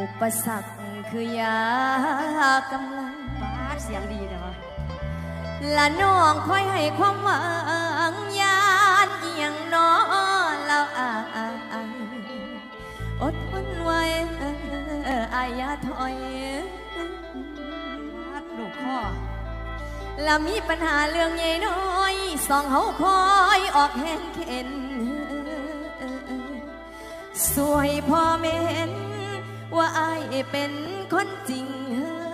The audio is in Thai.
อุปสรรคคือยากำลังบาดเสียงดีแต่ว่าละน้องคอยให้ความหวังยานเอียงน้อแล้วอายอดทนไว้อายาถอยบ้าดลูกพ่อและมีปัญหาเรื่องใหญ่น้อยสองเฮาคอยออกแห่งเข็นสวยพ่อเมน ว่าอายเป็นคนจริงเฮ้